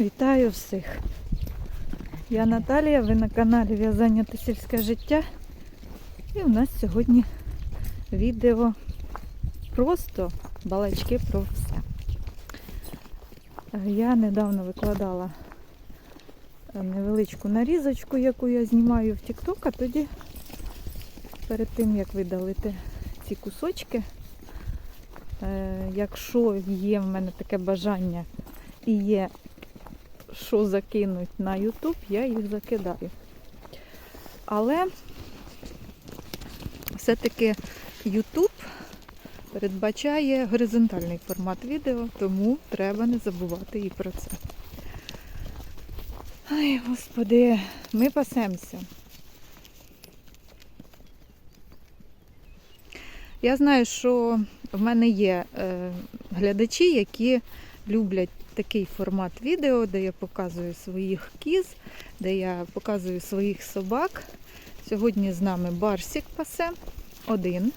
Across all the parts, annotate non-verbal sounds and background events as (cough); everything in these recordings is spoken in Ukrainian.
Вітаю всіх! Я Наталія, ви на каналі В'язання та сільське життя. І у нас сьогодні відео просто балачки про все. Я недавно викладала е, невеличку нарізочку, яку я знімаю в TikTok, а тоді перед тим як видалити ці кусочки, е, якщо є в мене таке бажання і є що закинуть на YouTube, я їх закидаю. Але все-таки YouTube передбачає горизонтальний формат відео, тому треба не забувати і про це. Ай, господи, ми пасемося. Я знаю, що в мене є е, глядачі, які люблять такий формат відео, де я показую своїх кіз, де я показую своїх собак. Сьогодні з нами Барсік пасе один.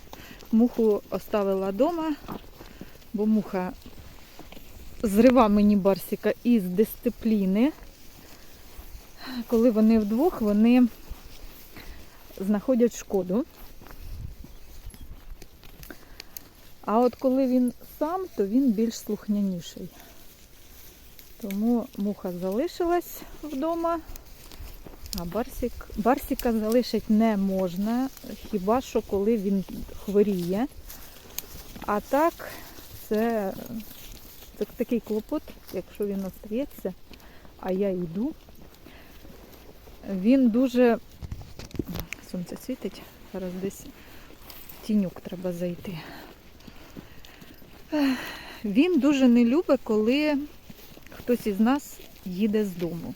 Муху оставила вдома, бо муха зрива мені Барсіка із дисципліни. Коли вони вдвох, вони знаходять шкоду. А от коли він сам, то він більш слухняніший. Тому муха залишилась вдома, а барсик, барсика залишити не можна, хіба що коли він хворіє. А так, це, це такий клопот, якщо він остається, а я йду. Він дуже сонце світить, зараз десь в тіньок треба зайти. Він дуже не любить, коли хтось із нас їде з дому.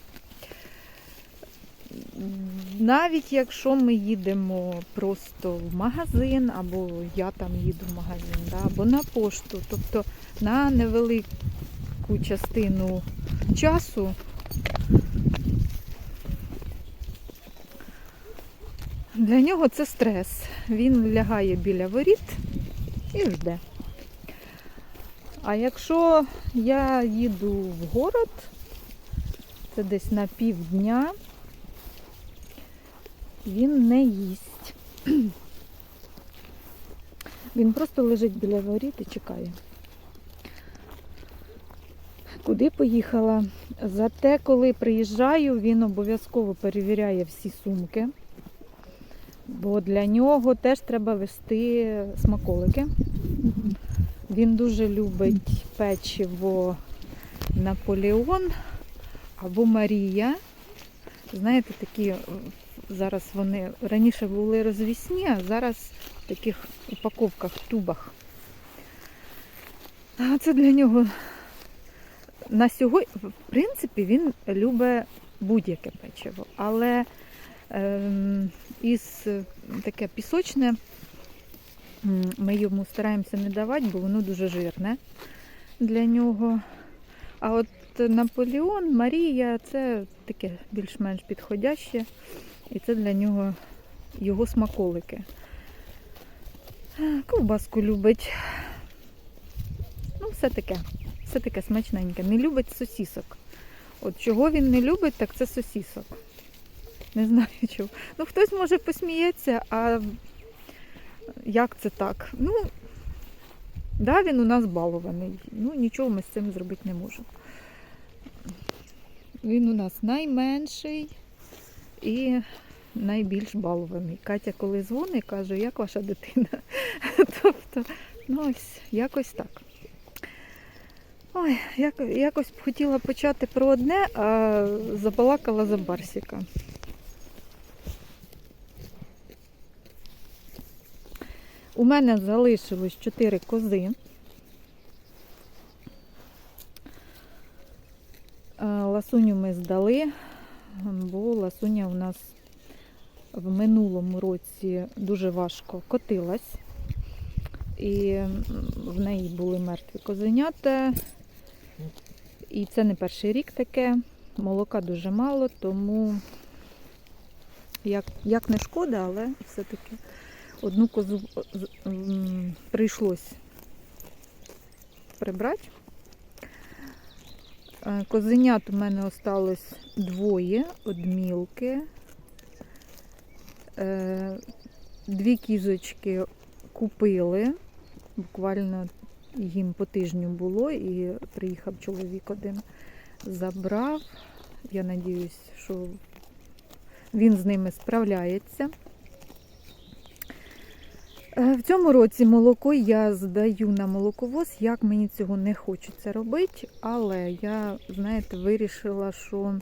Навіть якщо ми їдемо просто в магазин, або я там їду в магазин, да, або на пошту, тобто на невелику частину часу для нього це стрес. Він лягає біля воріт і жде. А якщо я їду в город, це десь на півдня, він не їсть. (clears throat) Він просто лежить біля воріт і чекає. Куди поїхала? Зате, коли приїжджаю, він обов'язково перевіряє всі сумки, бо для нього теж треба вести смаколики. Він дуже любить печиво Наполеон або Марія. Знаєте, такі е, зараз вони раніше були розвісні, а зараз в таких упаковках, тубах. А це для нього на сьогодні, в принципі, він любить будь-яке печиво, але ем, із е, таке пісочне. Ми йому стараємося не давати, бо воно дуже жирне для нього. А от Наполеон, Марія це таке більш-менш підходяще. І це для нього його смаколики. Ковбаску любить. Ну, все таке. Все таке смачненьке. Не любить сосісок. От чого він не любить, так це сосісок. Не знаю чого. Ну, хтось може посміється, а як це так? Ну, да, він у нас балований. Ну, нічого ми з цим зробити не можемо. Він у нас найменший і найбільш балований. Катя, коли дзвонить, каже, як ваша дитина? (laughs) тобто, ну ось, якось так. Ой, як, якось хотіла почати про одне, а забалакала за Барсіка. У мене залишилось 4 кози. Е, Ласуню ми здали, бо ласуня у нас в минулому році дуже важко котилась. І в неї були мертві козенята. І це не перший рік таке. Молока дуже мало, тому як, як не шкода, але все-таки одну козу з- прийшлось прибрати. Е, Козенят у мене осталось двоє, одмілки. Е, Дві кізочки купили. Буквально їм по тижню було, і приїхав чоловік один, забрав. Я надіюсь, що він з ними справляється. Е, В цьому році молоко я здаю на молоковоз, як мені цього не хочеться робити, але я, знаєте, вирішила, що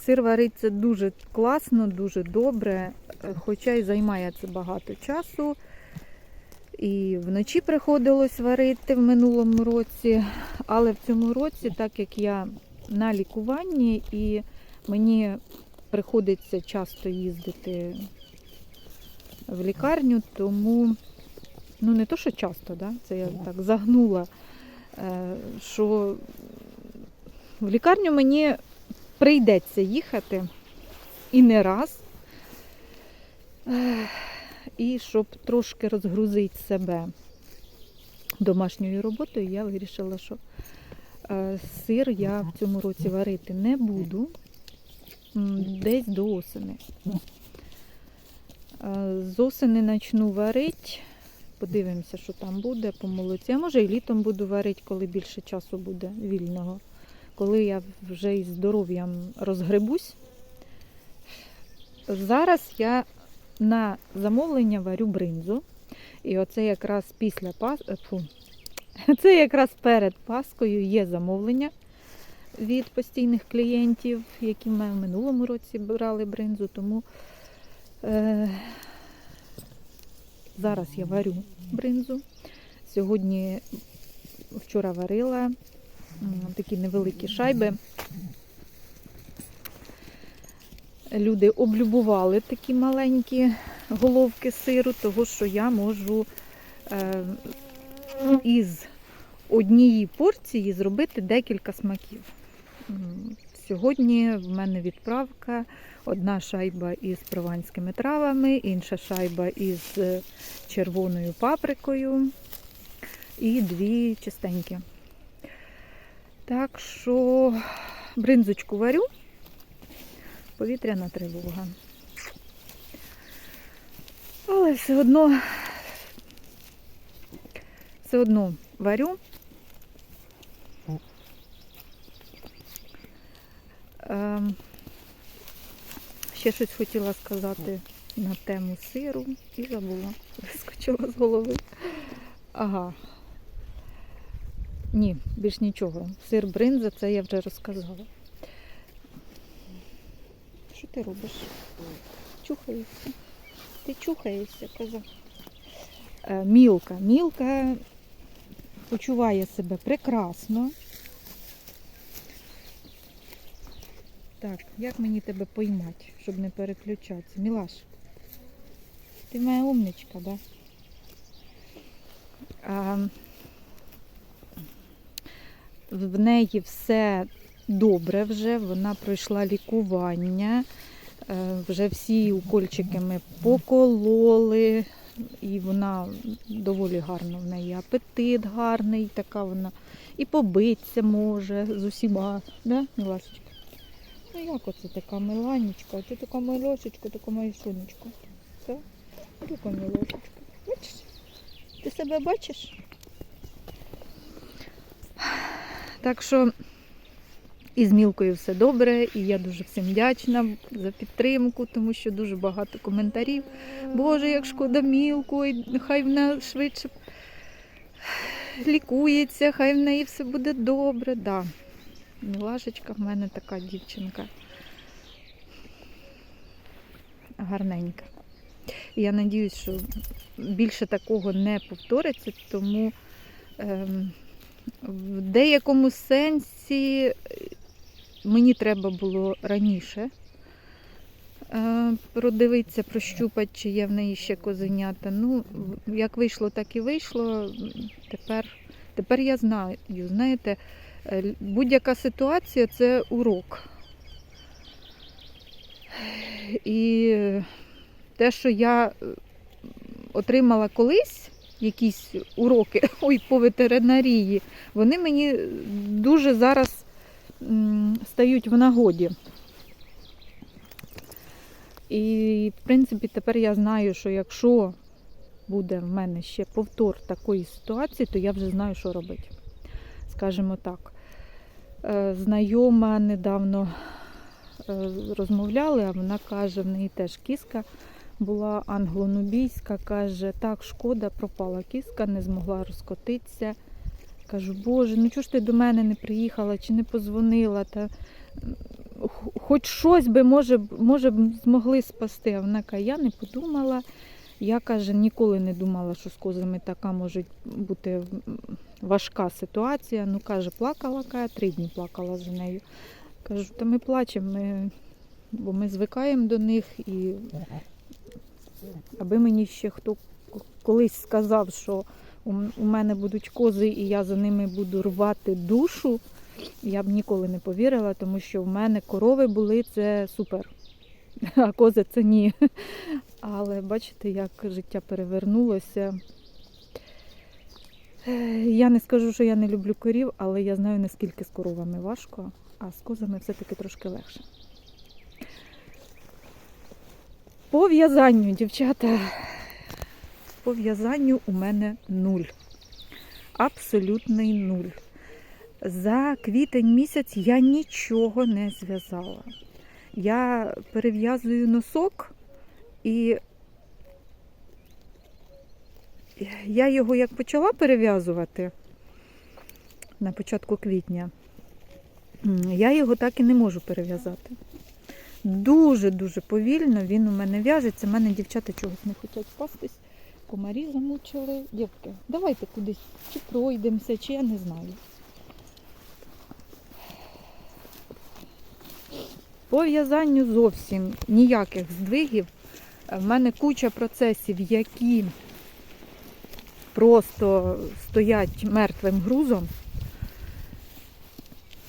сир вариться дуже класно, дуже добре, е, хоча й займає це багато часу. І вночі приходилось варити в минулому році, але в цьому році, так як я на лікуванні і мені приходиться часто їздити в лікарню, тому ну не то, що часто, да? це я так загнула, е, що в лікарню мені прийдеться їхати і не раз. І щоб трошки розгрузити себе домашньою роботою, я вирішила, що е, сир я в цьому році варити не буду. Десь до осени. Е, З осени почну варити. Подивимося, що там буде по молоці. А може і літом буду варити, коли більше часу буде вільного. Коли я вже із здоров'ям розгребусь. Зараз я на замовлення варю бринзу. І оце якраз після пас... е, Фу. (laughs) Це якраз перед Паскою є замовлення від постійних клієнтів, які ми в минулому році брали бринзу. Тому. Зараз я варю бринзу. Сьогодні вчора варила такі невеликі шайби. Люди облюбували такі маленькі головки сиру, того що я можу е, із однієї порції зробити декілька смаків. Сьогодні в мене відправка. Одна шайба із прованськими травами, інша шайба із е, червоною паприкою і дві чистенькі. Так що бринзочку варю, повітряна тривога. Але все одно, все одно варю. Ще щось хотіла сказати на тему сиру і забула. Вискочила з голови. Ага. Ні, більш нічого. Сир бринза, це я вже розказала. Що ти робиш? Чухаєшся. Ти чухаєшся, коза. Е, Мілка. Мілка почуває себе прекрасно. Так, як мені тебе поймати, щоб не переключатися? Мілаш, ти моя умничка, да? А, в неї все добре вже, вона пройшла лікування, е, вже всі укольчики ми покололи, і вона доволі гарно, в неї апетит гарний, така вона і побитися може з усіма, да, Мілашечка? Ну як оце така миланечка, ти така милошечка, така моя сонечко. Так? Така милошечка. Бачиш? Ти себе бачиш? Так що і з мілкою все добре, і я дуже всім вдячна за підтримку, тому що дуже багато коментарів. Боже, як шкода мілку, і хай вона швидше лікується, хай в неї все буде добре. Да. Мілашечка в мене така дівчинка. Гарненька. Я сподіваюся, що більше такого не повториться, тому ем, в деякому сенсі е, мені треба було раніше е, продивитися, прощупати, чи є в неї ще козенята. Ну, як вийшло, так і вийшло. Тепер, тепер я знаю, знаєте, будь-яка ситуація це урок. І те, що я е, отримала колись якісь уроки (laughs) ой, по ветеринарії, вони мені дуже зараз стають в нагоді. І, в принципі, тепер я знаю, що якщо буде в мене ще повтор такої ситуації, то я вже знаю, що робити. Скажімо так. Е, Знайома недавно е, розмовляли, а вона каже, в неї теж кіска була англонубійська, каже, так, шкода, пропала кіска, не змогла розкотитися. Кажу, Боже, ну чого ж ти до мене не приїхала чи не позвонила? Та... Хоч щось би, може, може б змогли спасти. А вона каже, я не подумала. Я каже, ніколи не думала, що з козами така може бути важка ситуація. Ну, каже, плакала, каже, три дні плакала за нею. Кажу, та ми плачемо, ми, бо ми звикаємо до них і аби мені ще хто колись сказав, що у мене будуть кози і я за ними буду рвати душу, я б ніколи не повірила, тому що в мене корови були це супер. (laughs) А кози це ні. Але бачите, як життя перевернулося. Я не скажу, що я не люблю корів, але я знаю, наскільки з коровами важко, а з козами все-таки трошки легше. По в'язанню, дівчата, по в'язанню у мене нуль. Абсолютний нуль. За квітень місяць я нічого не зв'язала. Я перев'язую носок і я його як почала перев'язувати на початку квітня, я його так і не можу перев'язати. Дуже-дуже повільно він у мене в'яжеться. У мене дівчата чогось не хочуть пастись. Комарі замучили. Дівки, давайте кудись чи пройдемося, чи я не знаю. По в'язанню зовсім ніяких здвигів. В мене куча процесів, які просто стоять мертвим грузом.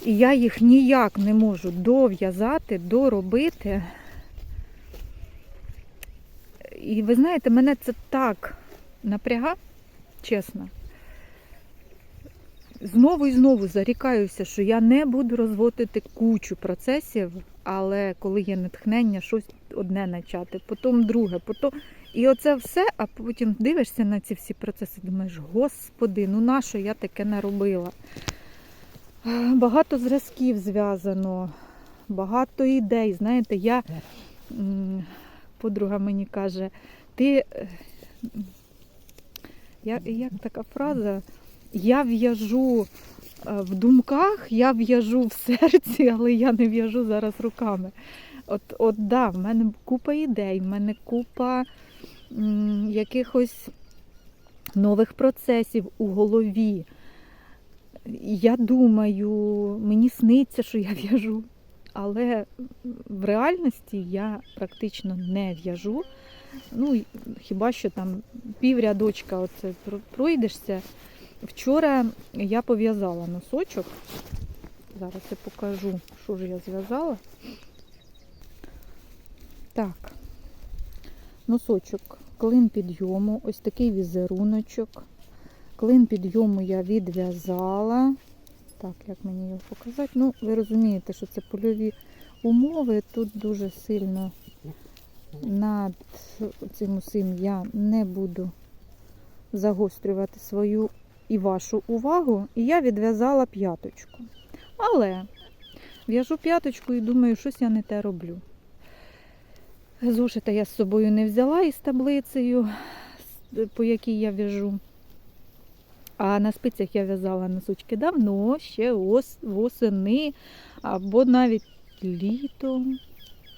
І я їх ніяк не можу дов'язати, доробити. І ви знаєте, мене це так напряга, чесно. Знову і знову зарікаюся, що я не буду розводити кучу процесів, але коли є натхнення, щось одне начати, потім друге, потім. І оце все, а потім дивишся на ці всі процеси, думаєш, господи, ну на що я таке наробила? Багато зразків зв'язано, багато ідей. Знаєте, я подруга мені каже, ти е, я, як така фраза? Я в'яжу е, в думках, я в'яжу в серці, (laughs) але я не в'яжу зараз руками. От, от да, в мене купа ідей, в мене купа м, якихось нових процесів у голові. Я думаю, мені сниться, що я (laughs) в'яжу, але в реальності я практично не в'яжу. Ну, хіба що там піврядочка оце про- пройдешся. Вчора я пов'язала носочок. Зараз я покажу, що ж я зв'язала. Так, носочок, клин підйому, ось такий візеруночок. Клин підйому я відв'язала. Так, як мені його показати? Ну, ви розумієте, що це польові умови. Тут дуже сильно над цим усім я не буду загострювати свою і вашу увагу. І я відв'язала п'яточку. Але в'яжу п'яточку і думаю, щось я не те роблю. Зошита я з собою не взяла із таблицею, по якій я в'яжу. А на спицях я в'язала носочки давно, ще ос, восени, або навіть літом.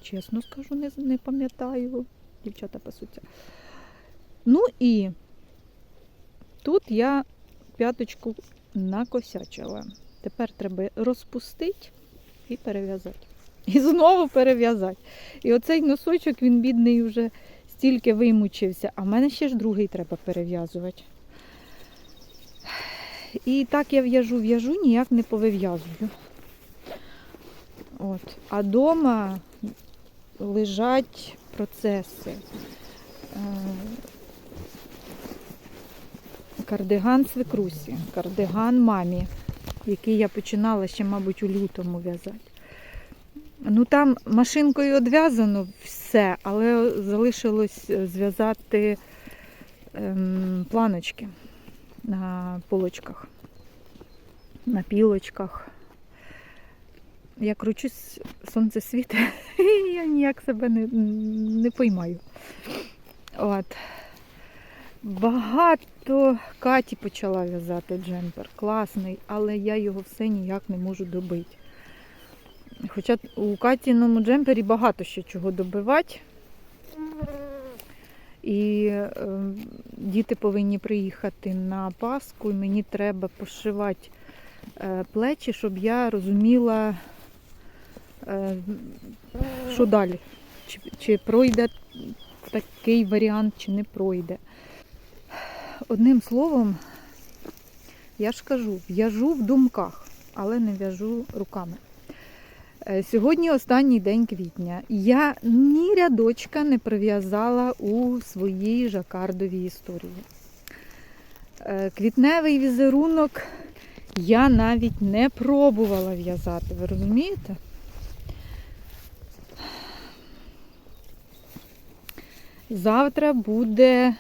Чесно скажу, не, не пам'ятаю. Дівчата пасуться. Ну і тут я п'яточку накосячила. Тепер треба розпустити і перев'язати. І знову перев'язати. І оцей носочок, він бідний вже стільки вимучився, а в мене ще ж другий треба перев'язувати. І так я в'яжу, в'яжу, ніяк не повив'язую. От. А вдома лежать процеси. Кардиган свекрусі, кардиган мамі, який я починала ще, мабуть, у лютому в'язати. Ну там машинкою одв'язано все, але залишилось е, зв'язати ем, планочки на полочках, на пілочках. Я кручусь, сонце світить, (laughs) і я ніяк себе не, не поймаю. От. Багато Каті почала в'язати джемпер. Класний, але я його все ніяк не можу добити. Хоча у Катіному джемпері багато ще чого добивати. І е, діти повинні приїхати на Пасху, і мені треба пошивати е, плечі, щоб я розуміла, е, що далі. Чи, чи пройде такий варіант, чи не пройде. Одним словом, я ж кажу, в'яжу в думках, але не в'яжу руками. Е, Сьогодні останній день квітня. Я ні рядочка не прив'язала у своїй жакардовій історії. Е, Квітневий візерунок я навіть не пробувала в'язати, ви розумієте? Завтра буде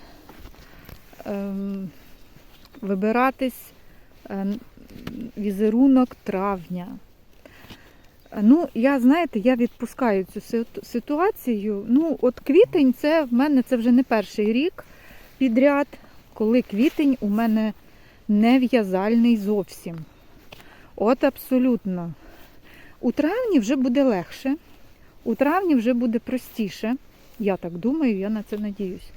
вибиратись е, візерунок травня. Ну, я, знаєте, я відпускаю цю ситуацію. Ну, от квітень це в мене це вже не перший рік підряд, коли квітень у мене не в'язальний зовсім. От абсолютно. У травні вже буде легше, у травні вже буде простіше. Я так думаю, я на це надіюсь.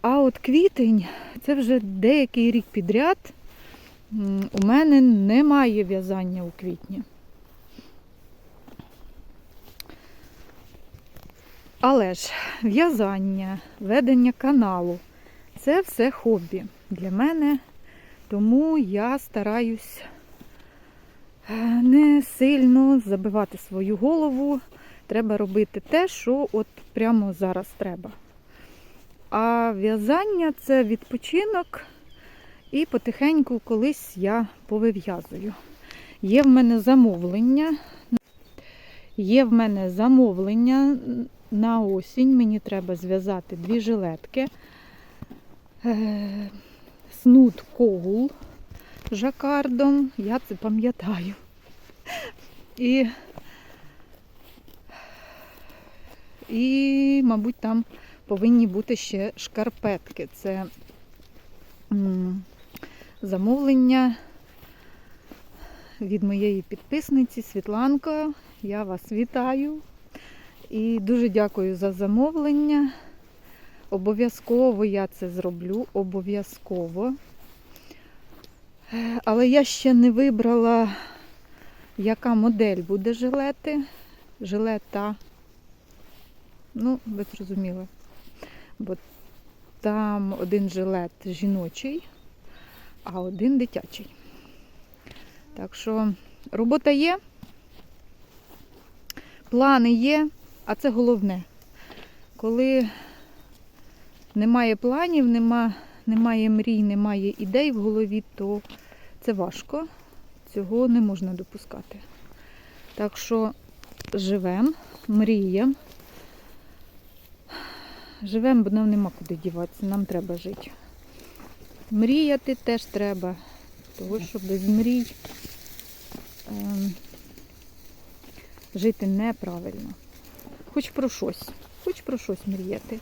А от квітень це вже деякий рік підряд. У мене немає в'язання у квітні. Але ж в'язання, ведення каналу це все хобі для мене, тому я стараюсь е, не сильно забивати свою голову. Треба робити те, що от прямо зараз треба. А в'язання це відпочинок, і потихеньку колись я повив'язую. Є в мене замовлення. Є в мене замовлення на осінь. Мені треба зв'язати дві жилетки. Е, Снуд коул жакардом. Я це пам'ятаю. І, і, мабуть, там повинні бути ще шкарпетки. Це замовлення від моєї підписниці Світланко. Я вас вітаю і дуже дякую за замовлення. Обов'язково я це зроблю, обов'язково. Але я ще не вибрала, яка модель буде жилети. Жилета. Ну, ви зрозуміли. Бо там один жилет жіночий, а один дитячий. Так що робота є, плани є, а це головне. Коли немає планів, нема, немає мрій, немає ідей в голові, то це важко. Цього не можна допускати. Так що живемо, мріємо. Живемо, бо нам нема куди діватися, нам треба жити. Мріяти теж треба, тому що без мрій ем, жити неправильно. Хоч про щось, хоч про щось мріяти.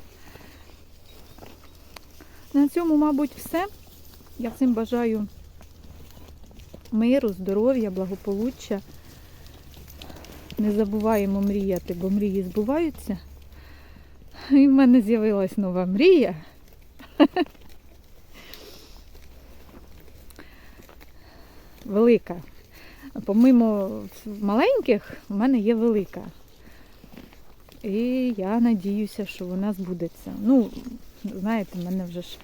На цьому, мабуть, все. Я всім бажаю миру, здоров'я, благополуччя. Не забуваємо мріяти, бо мрії збуваються. І в мене з'явилась нова мрія. Велика. Помимо маленьких, в мене є велика. І я надіюся, що вона збудеться. Ну, знаєте, мене вже ж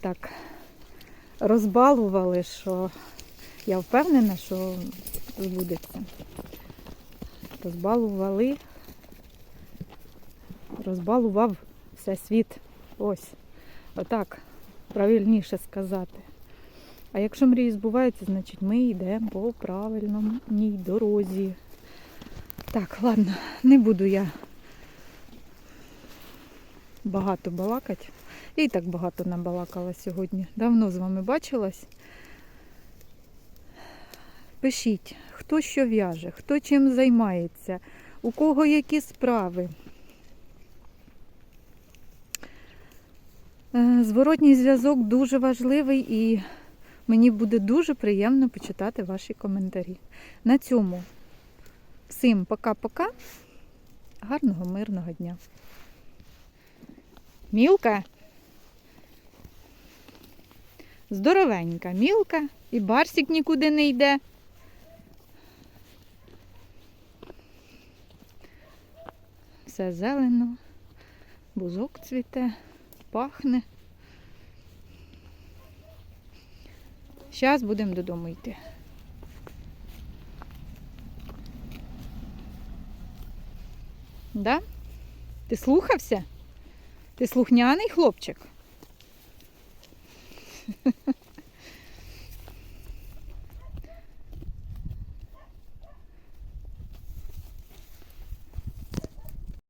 так розбалували, що я впевнена, що збудеться. Розбалували, розбалував все світ. Ось. Отак. правильніше сказати. А якщо мрії збуваються, значить ми йдемо по правильній дорозі. Так, ладно, не буду я багато балакати. Я і так багато набалакала сьогодні. Давно з вами бачилась. Пишіть, хто що в'яже, хто чим займається, у кого які справи. Зворотній зв'язок дуже важливий і мені буде дуже приємно почитати ваші коментарі. На цьому всім пока-пока. Гарного мирного дня. Мілка. Здоровенька мілка, і барсик нікуди не йде. Все зелено, бузок цвіте, пахне. Зараз будемо додому йти. Да? Ти слухався? Ти слухняний хлопчик? (laughs)